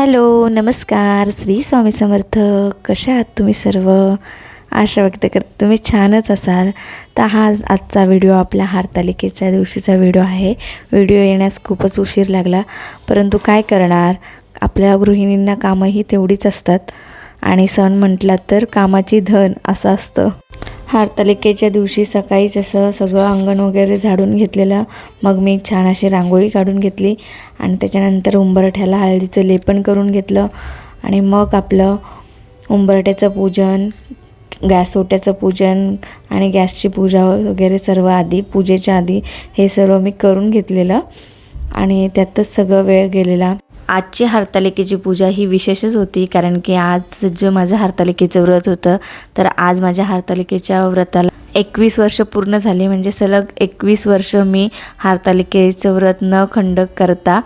Hello नमस्कार. श्री स्वामी समर्थ. कशा आहात तुम्ही सर्व? आशा व्यक्त करते तुम्ही छानच असाल. तर हा आजचा व्हिडिओ आपल्या हारतालिकेच्या दिवशीचा व्हिडिओ आहे. व्हिडिओ येण्यास खूपच उशीर लागला. परंतु काय करणार? आपल्या गृहिणींना कामंही तेवढीच असतात. आणि सण म्हटला तर कामाची धन असं असतं. हारतालिकेच्या दिवशी सकाळीच असं सगळं अंगण वगैरे झाडून घेतलेलं. मग मी छान अशी रांगोळी काढून घेतली आणि त्याच्यानंतर उंबरठ्याला हळदीचं लेपन करून घेतलं. आणि मग आपलं उंबरठ्याचं पूजन गॅस ओट्याचं पूजन आणि गॅसची पूजा वगैरे सर्व आधी पूजेच्या आधी हे सर्व मी करून घेतलेलं. आणि त्यातच सगळं वेळ गेलेला. आजची हरतालिकेची पूजा ही विशेषच होती कारण की आज जे माझं हरतालिकेचं व्रत होतं तर आज माझ्या हरतालिकेच्या व्रताला एकवीस वर्ष पूर्ण झाली. म्हणजे सलग एकवीस वर्ष मी हरतालिकेचं व्रत न खंड करता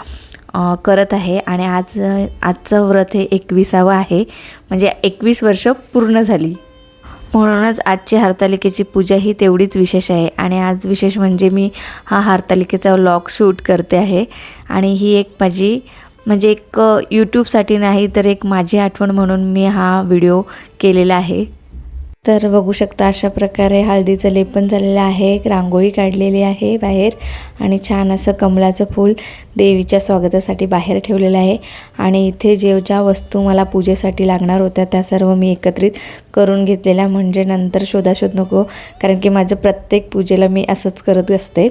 करत आहे. आणि आज आजचं व्रत हे एकविसावं आहे. म्हणजे एकवीस वर्ष पूर्ण झाली. म्हणूनच आजची हरतालिकेची पूजा ही तेवढीच विशेष आहे. आणि आज विशेष म्हणजे मी हा हरतालिकेचा व्लॉग शूट करते आहे. आणि ही एक माझी म्हणजे एक यूट्यूबसाठी नाही तर एक माझी आठवण म्हणून मी हा व्हिडिओ केलेला आहे. तर बघू शकता अशा प्रकारे हळदीचं लेपन झालेलं आहे एक रांगोळी काढलेली आहे बाहेर आणि छान असं कमळाचं फूल देवीच्या स्वागतासाठी बाहेर ठेवलेलं आहे. आणि इथे जे ज्या वस्तू मला पूजेसाठी लागणार होत्या त्या सर्व मी एकत्रित करून घेतलेल्या म्हणजे नंतर शोधाशोध नको कारण की माझं प्रत्येक पूजेला मी असंच करत असते.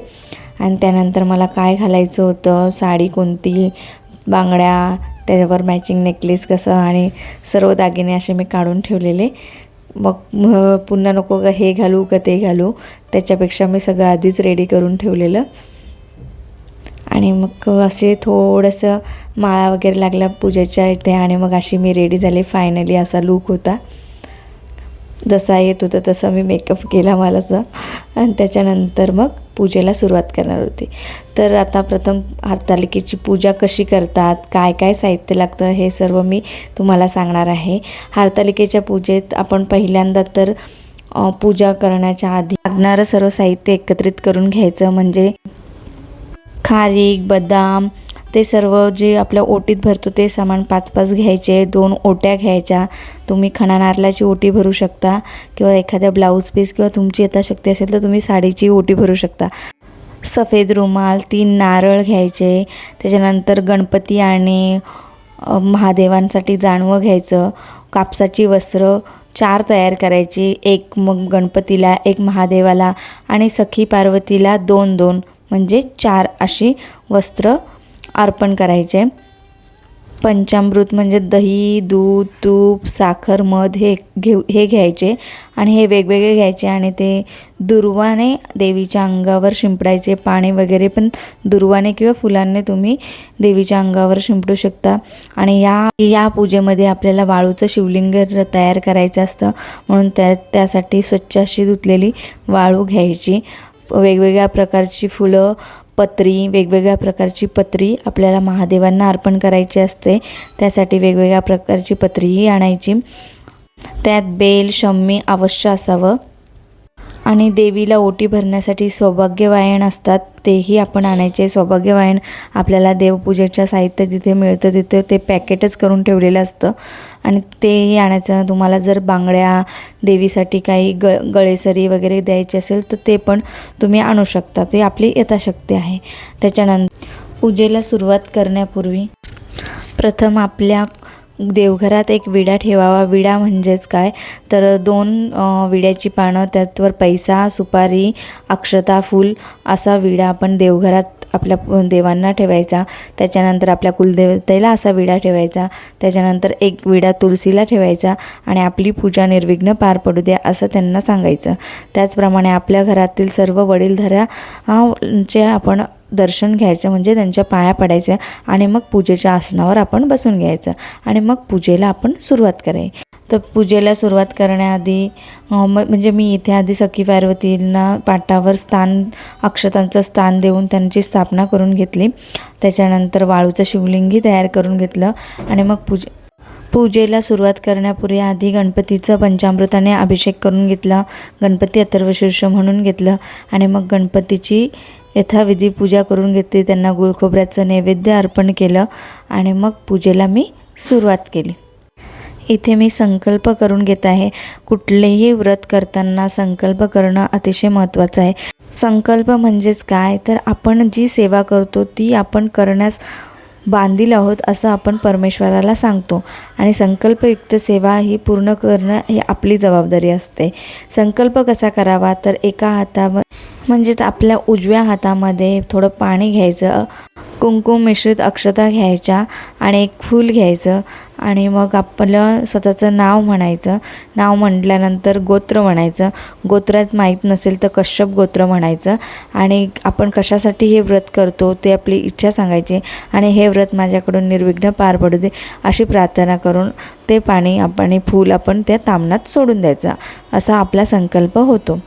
आणि त्यानंतर मला काय घालायचं होतं साडी कोणती बांगड्या त्याच्यावर मॅचिंग नेकलेस कसं आणि सर्व दागिने असे मी काढून ठेवलेले. मग पुन्हा नको का हे घालू का ते घालू. त्याच्यापेक्षा मी सगळं आधीच रेडी करून ठेवलेलं. आणि मग असे थोडंसं माळा वगैरे लागल्या पूजेच्या इथे आणि मग अशी मी रेडी झाले. फायनली असा लूक होता. जसा येत होता तसा मी मेकअप केला मलाचा आणि त्याच्यानंतर मग पूजेला सुरुवात करणार होती. तर आता प्रथम हरतालिकेची पूजा कशी करतात काय काय साहित्य लागतं हे सर्व मी तुम्हाला सांगणार आहे. हरतालिकेच्या पूजेत आपण पहिल्यांदा तर पूजा करण्याच्या आधी लागणारं सर्व साहित्य एकत्रित करून घ्यायचं. म्हणजे खारीक बदाम ते सर्व जे आपल्या ओटीत भरतो ते सामान पाच पाच घ्यायचे दोन ओट्या घ्यायच्या. तुम्ही खणा नारळाची ओटी भरू शकता किंवा एखाद्या ब्लाऊज पीस किंवा तुमची यथाशक्ती असेल तर तुम्ही साडीची ओटी भरू शकता. सफेद रुमाल तीन नारळ घ्यायचे. त्याच्यानंतर गणपती आणि महादेवांसाठी जाणवं घ्यायचं. कापसाची वस्त्र चार तयार करायची. एक मग गणपतीला एक महादेवाला आणि सखी पार्वतीला दोन दोन म्हणजे चार अशी वस्त्र अर्पण करायचे. पंचामृत म्हणजे दही दूध तूप साखर मध हे घेऊ हे घ्यायचे आणि हे वेगवेगळे घ्यायचे आणि ते दुर्वाने देवीच्या अंगावर शिंपडायचे. पाणी वगैरे पण दुर्वाने किंवा फुलांनी तुम्ही देवीच्या अंगावर शिंपडू शकता. आणि या या पूजेमध्ये आपल्याला वाळूचं शिवलिंग तयार करायचं असतं. म्हणून त्या त्यासाठी स्वच्छ अशी धुतलेली वाळू घ्यायची. वेगवेगळ्या प्रकारची फुलं पत्री वेगवेगळ्या प्रकारची पत्री आपल्याला महादेवांना अर्पण करायची असते. त्यासाठी वेगवेगळ्या प्रकारची पत्रीही आणायची. त्यात बेल शम्मी अवश्य असावं. आणि देवीला ओटी भरण्यासाठी सौभाग्यवायन असतात तेही आपण आणायचे. सौभाग्यवायन आपल्याला देवपूजेच्या साहित्य जिथे मिळतं तिथे ते पॅकेटच करून ठेवलेलं असतं. आणि तेही आणायचं. तुम्हाला जर बांगड्या देवीसाठी काही ग गळेसरी वगैरे द्यायची असेल तर ते पण तुम्ही आणू शकता. ते आपली यथाशक्ती आहे. त्याच्यानंतर पूजेला सुरुवात करण्यापूर्वी प्रथम आपल्या देवघरात एक विडा ठेवावा. विडा म्हणजेच काय? तर दोन विड्याची पानं त्यातवर पैसा सुपारी अक्षता फूल असा विडा आपण देवघरात आपल्या देवांना ठेवायचा. त्याच्यानंतर आपल्या कुलदेवतेला असा विडा ठेवायचा. त्याच्यानंतर एक विडा तुळशीला ठेवायचा आणि आपली पूजा निर्विघ्न पार पडू द्या असं त्यांना सांगायचं. त्याचप्रमाणे आपल्या घरातील सर्व वडीलधाऱ्या चे आपण दर्शन घ्यायचं म्हणजे त्यांच्या पाया पडायचं आणि मग पूजेच्या आसनावर आपण बसून घ्यायचं आणि मग पूजेला आपण सुरुवात करायची. तर पूजेला सुरुवात करण्याआधी म्हणजे मी इथे आधी सखी पार्वतींना पाटावर स्थान अक्षतांचं स्थान देऊन त्यांची स्थापना करून घेतली. त्याच्यानंतर वाळूचं शिवलिंगी तयार करून घेतलं आणि मग पूजे पूजेला सुरुवात करण्यापूर्वी आधी गणपतीचं पंचामृताने अभिषेक करून घेतला गणपती अथर्वशीर्ष म्हणून घेतलं आणि मग गणपतीची यथाविधी पूजा करून घेतली. त्यांना गुळखोबऱ्याचं नैवेद्य अर्पण केलं आणि मग पूजेला मी सुरुवात केली. इथे मी संकल्प करून घेत आहे. कुठलेही व्रत करताना संकल्प करणं अतिशय महत्त्वाचं आहे. संकल्प म्हणजेच काय? तर आपण जी सेवा करतो ती आपण करण्यास बांधील आहोत असं आपण परमेश्वराला सांगतो. आणि संकल्पयुक्त सेवा ही पूर्ण करणं ही आपली जबाबदारी असते. संकल्प कसा करावा? तर एका हातावर म्हणजेच आपल्या उजव्या हातामध्ये थोडं पाणी घ्यायचं. कुंकुम मिश्रित अक्षता घ्यायच्या आणि एक फूल घ्यायचं आणि मग आपलं स्वतःचं नाव म्हणायचं. नाव म्हटल्यानंतर गोत्र म्हणायचं. गोत्रात माहीत नसेल तर कश्यप गोत्र म्हणायचं. आणि आपण कशासाठी हे व्रत करतो ते आपली इच्छा सांगायची. आणि हे व्रत माझ्याकडून निर्विघ्न पार पडू दे अशी प्रार्थना करून ते पाणी आपण फूल आपण त्या तामणात सोडून द्यायचं. असा आपला संकल्प होतो.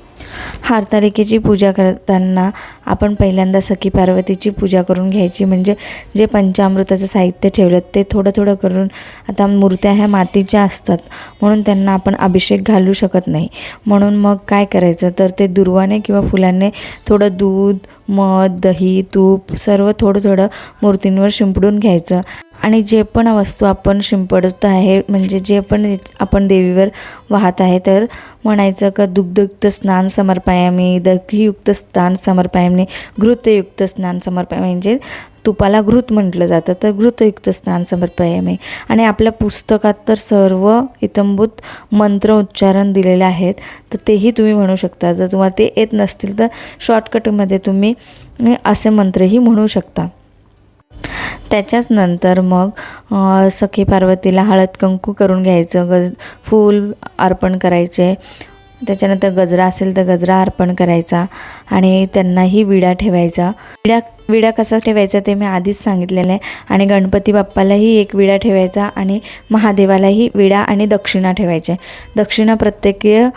हारतालिकेची पूजा करताना आपण पहिल्यांदा सखी पार्वतीची पूजा करून घ्यायची. म्हणजे जे पंचामृताचं साहित्य ठेवलं ते थोडं थोडं करून आता मूर्त्या ह्या मातीच्या असतात. म्हणून त्यांना आपण अभिषेक घालू शकत नाही. म्हणून मग काय करायचं? तर ते दुर्वाने किंवा फुलांनी थोडं दूध मध दही तूप सर्व थोडं थोडं मूर्तींवर शिंपडून घ्यायचं. आणि जे पण वस्तू आपण शिंपडत आहे म्हणजे जे पण आपण देवीवर वाहत आहे तर म्हणायचं का दुग्धयुक्त स्नान समर्पयामी दहीयुक्त स्नान समर्पयामी घृतयुक्त स्नान समर्पयामी. म्हणजे तुपाला घृत म्हटलं जातं तर घृतयुक्त स्नान समर्पयामी. आणि आपल्या पुस्तकात तर सर्व इतंभूत मंत्र उच्चारण दिलेले आहेत तर तेही तुम्ही म्हणू शकता. जर तुम्हाला ते येत नसतील तर शॉर्टकटमध्ये तुम्ही असे मंत्रही म्हणू शकता. त्याच्याच नंतर मग सखी पार्वतीला हळद कंकू करून घ्यायचं गज फूल अर्पण करायचे. त्याच्यानंतर गजरा असेल तर गजरा अर्पण करायचा आणि त्यांनाही विडा ठेवायचा. विडा विडा कसा ठेवायचा ते मी आधीच सांगितलेलं आहे. आणि गणपती बाप्पालाही एक विडा ठेवायचा आणि महादेवालाही विडा आणि दक्षिणा ठेवायच्या दक्षिणा प्रत्येकीय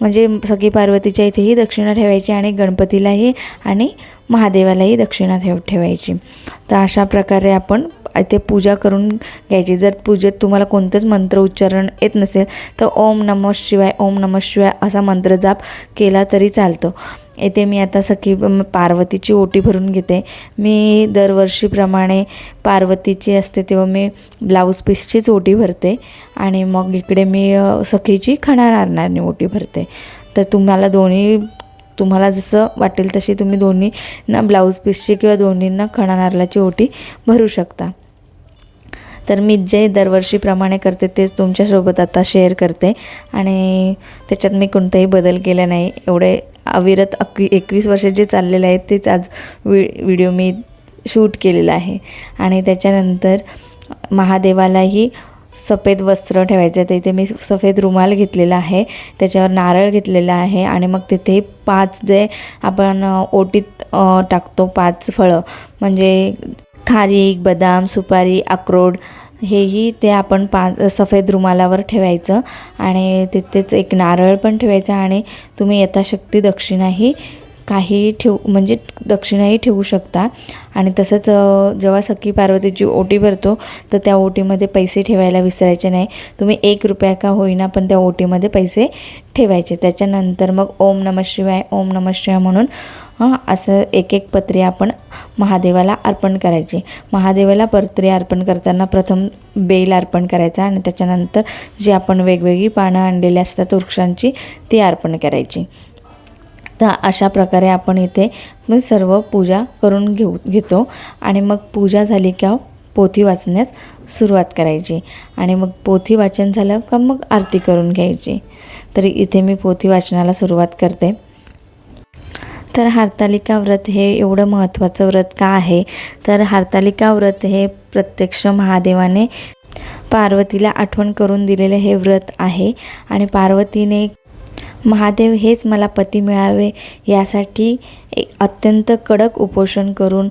म्हणजे सखी पार्वतीच्या इथेही दक्षिणा ठेवायची आणि गणपतीलाही आणि महादेवालाही दक्षिणा ठेव ठेवायची. तर अशा प्रकारे आपण इथे पूजा करून घ्यायची. जर पूजेत तुम्हाला कोणतंच मंत्र उच्चारण येत नसेल तर ओम नम शिवाय ओम नम शिवाय असा मंत्र जाप केला तरी चालतो. येथे मी आता सखी पार्वतीची ओटी भरून घेते. मी दरवर्षीप्रमाणे पार्वतीची असते तेव्हा मी ब्लाऊज पीसचीच ओटी भरते आणि मग इकडे मी सखीची खणार नारणारने ओटी भरते. तर तुम्हाला दोन्ही तुम्हाला जसं वाटेल तशी तुम्ही दोन्हींना ब्लाऊज पीसची किंवा दोन्हींना खणा नारळाची ओटी भरू शकता. तर मी जे दरवर्षीप्रमाणे करते तेच तुमच्यासोबत आता शेअर करते. आणि त्याच्यात मी कोणताही बदल केला नाही. एवढे अविरत अकवी एकवीस वर्ष जे चाललेले आहेत तेच आज वि व्हिडिओ मी शूट केलेला आहे. आणि त्याच्यानंतर महादेवालाही सफेद वस्त्र ठेवायचं. आहे इथे मी सफेद रुमाल घेतलेला आहे. त्याच्यावर नारळ घेतलेला आहे आणि मग तिथे पाच जे आपण ओटीत टाकतो पाच फळं. म्हणजे खारीक बदाम सुपारी अक्रोड हेही ते आपण पा सफेद रुमालावर ठेवायचं. आणि तिथेच एक नारळ पण ठेवायचा आणि तुम्ही यथाशक्ती दक्षिणाही काही ठेवू म्हणजे दक्षिणाही ठेवू शकता. आणि तसंच जेव्हा सखी पार्वतीची ओटी भरतो तर त्या ओटीमध्ये पैसे ठेवायला विसरायचे नाही. तुम्ही एक रुपया का होईना पण त्या ओटीमध्ये पैसे ठेवायचे. त्याच्यानंतर मग ओम नम शिवाय ओम नम शिवाय म्हणून हां असं एक एक पत्री आपण महादेवाला अर्पण करायची. महादेवाला पत्रे अर्पण करताना प्रथम बेल अर्पण करायचा आणि त्याच्यानंतर जी आपण वेगवेगळी पानं आणलेली असतात वृक्षांची ती अर्पण करायची. तर अशा प्रकारे आपण इथे सर्व पूजा करून घेऊ घेतो. आणि मग पूजा झाली का पोथी वाचण्यास सुरुवात करायची. आणि मग पोथी वाचन झालं का मग आरती करून घ्यायची. तर इथे मी पोथी वाचनाला सुरुवात करते. तर हारतालिका व्रत हे एवढं महत्त्वाचं व्रत का आहे? तर हार्तालिका व्रत हे प्रत्यक्ष महादेवाने पार्वतीला आठवण करून दिलेलं हे व्रत आहे. आणि पार्वतीने महादेव हेच मला पती मिळावे यासाठी एक अत्यंत कडक उपोषण करून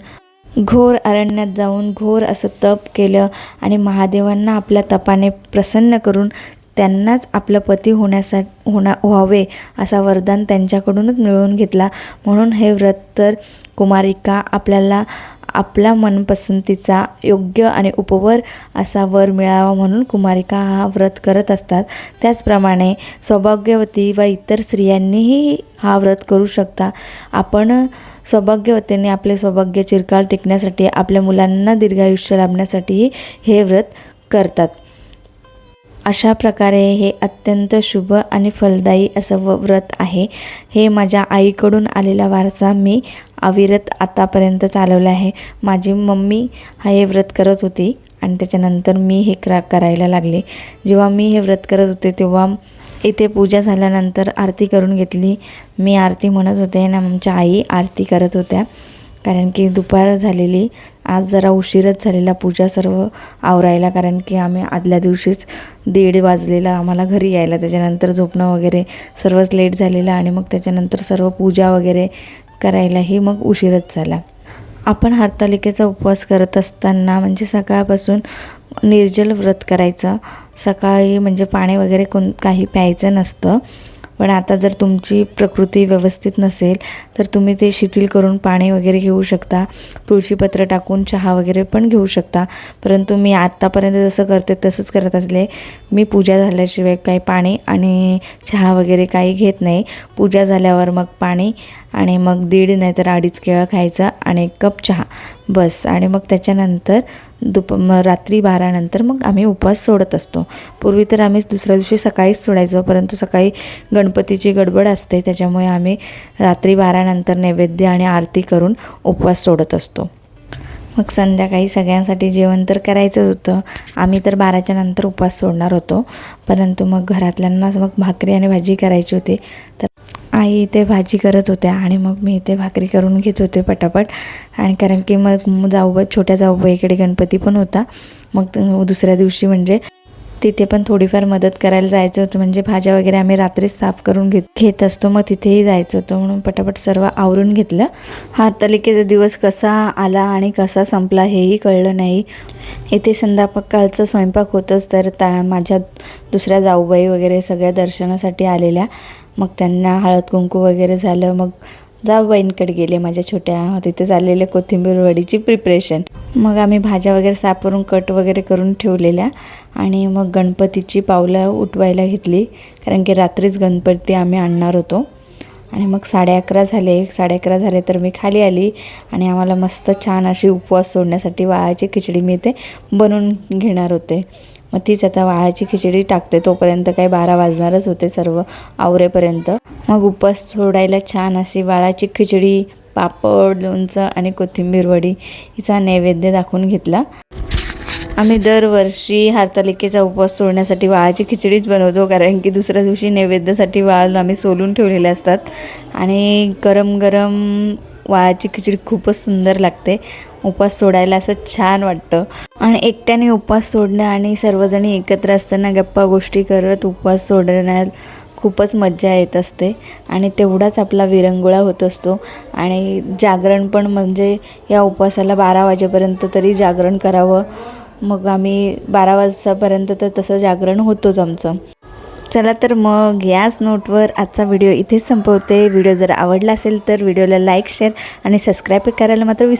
घोर अरण्यात जाऊन घोर असं तप केलं आणि महादेवांना आपल्या तपाने प्रसन्न करून त्यांनाच आपलं पती होण्यासा होणा व्हावे असा वरदान त्यांच्याकडूनच मिळवून घेतला. म्हणून हे व्रत तर कुमारिका आपल्याला आपला मनपसंतीचा योग्य आणि उपवर असा वर मिळावा म्हणून कुमारिका हा व्रत करत असतात. त्याचप्रमाणे सौभाग्यवती व इतर स्त्रियांनीही हा व्रत करू शकता. आपण सौभाग्यवतीने आपले सौभाग्य चिरकाल टिकण्यासाठी आपल्या मुलांना दीर्घायुष्य लाभण्यासाठीही हे व्रत करतात. अशा प्रकारे हे अत्यंत शुभ आणि फलदायी असं व व्रत आहे. हे माझ्या आईकडून आलेला वारसा मी अविरत आतापर्यंत चालवला आहे. माझी मम्मी हा हे व्रत करत होती आणि त्याच्यानंतर मी हे करा करायला लागले. जेव्हा मी हे व्रत करत होते तेव्हा इथे पूजा झाल्यानंतर आरती करून घेतली. मी आरती म्हणत होते आणि आमच्या आई आरती करत होत्या. कारण की दुपार झालेली आज जरा उशीरच झालेला पूजा सर्व आवरायला कारण की आम्ही आदल्या दिवशीच दीड वाजलेला आम्हाला घरी यायला. त्याच्यानंतर झोपणं वगैरे सर्वच लेट झालेलं आणि मग त्याच्यानंतर सर्व पूजा वगैरे करायलाही मग उशीरच झाला. आपण हरतालिकेचा उपवास करत असताना म्हणजे सकाळपासून निर्जल व्रत करायचं. सकाळी म्हणजे पाणी वगैरे कोण काही प्यायचं नसतं. पण आता जर तुमची प्रकृती व्यवस्थित नसेल तर तुम्ही ते शिथिल करून पाणी वगैरे घेऊ शकता. तुळशीपत्र टाकून चहा वगैरे पण घेऊ शकता. परंतु मी आत्तापर्यंत जसं करते तसंच करत असले मी पूजा झाल्याशिवाय काही पाणी आणि चहा वगैरे काही घेत नाही. पूजा झाल्यावर मग पाणी आणि मग दीड नाही तर अडीच केळं खायचं आणि एक कप चहा. बस. आणि मग त्याच्यानंतर दुप मग रात्री बारानंतर मग आम्ही उपवास सोडत असतो. पूर्वी तर आम्ही दुसऱ्या दिवशी सकाळीच सोडायचो परंतु सकाळी गणपतीची गडबड असते त्याच्यामुळे आम्ही रात्री बारानंतर नैवेद्य आणि आरती करून उपवास सोडत असतो. मग संध्याकाळी सगळ्यांसाठी जेवण तर करायचंच होतं. आम्ही तर बाराच्या नंतर उपवास सोडणार होतो. परंतु मग घरातल्यांना मग भाकरी आणि भाजी करायची होती. तर आई इथे भाजी करत होत्या आणि मग मी इथे भाकरी करून घेत होते पटापट. आणि कारण की मग जाऊब छोट्या जाऊबाईकडे गणपती पण होता. मग दुसऱ्या दिवशी म्हणजे तिथे पण थोडीफार मदत करायला जायचं होतं. म्हणजे भाज्या वगैरे आम्ही रात्रीच साफ करून घेत घेत असतो. मग तिथेही जायचं होतं. म्हणून पटापट सर्व आवरून घेतलं. हातालिकेचा दिवस कसा आला आणि कसा संपला हेही कळलं नाही. इथे संध्याकाळचा स्वयंपाक होतोच. तर त्या माझ्या दुसऱ्या जाऊबाई वगैरे सगळ्या दर्शनासाठी आलेल्या. मग त्यांना हळद कुंकू वगैरे झालं मग जाऊबाईंकडे गेले माझ्या छोट्या. तिथे झालेल्या कोथिंबीर वडीची प्रिपरेशन मग आम्ही भाज्या वगैरे साफ करून कट वगैरे करून ठेवलेल्या आणि मग गणपतीची पावलं उठवायला घेतली. कारण की रात्रीच गणपती आम्ही आणणार होतो. आणि मग साडे अकरा झाले. साडे अकरा झाले तर मी खाली आली आणि आम्हाला मस्त छान अशी उपवास सोडण्यासाठी वाळाची खिचडी मी ते बनवून घेणार होते. मग तीच आता वाळाची खिचडी टाकते. तोपर्यंत काही बारा वाजणारच होते सर्व आवरेपर्यंत. मग उपवास सोडायला छान अशी वाळाची खिचडी पापड लोणचं आणि कोथिंबीर वडी हिचा नैवेद्य दाखवून घेतला. आम्ही दरवर्षी हार्तालिकेचा उपवास सोडण्यासाठी वाळाची खिचडीच बनवतो कारण की दुसऱ्या दिवशी नैवेद्यासाठी वाळ आम्ही सोलून ठेवलेले असतात. आणि गरम गरम वाळाची खिचडी खूपच सुंदर लागते. उपवास सोडायला असं छान वाटतं. आणि एकट्याने उपवास सोडणं आणि सर्वजणी एकत्र असताना गप्पा गोष्टी करत उपवास सोडण्यात खूपच मज्जा येत असते. आणि तेवढाच आपला विरंगुळा होत असतो. आणि जागरण पण म्हणजे या उपवासाला बारा वाजेपर्यंत तरी जागरण करावं. मग आम्ही बारा वाजतापर्यंत तर तसं जागरण होतोच आमचं. चला तर मग याच नोटवर आजचा व्हिडिओ इथेच संपवते. व्हिडिओ जर आवडला असेल तर व्हिडिओला लाईक शेअर आणि सबस्क्राईब करायला मात्र विस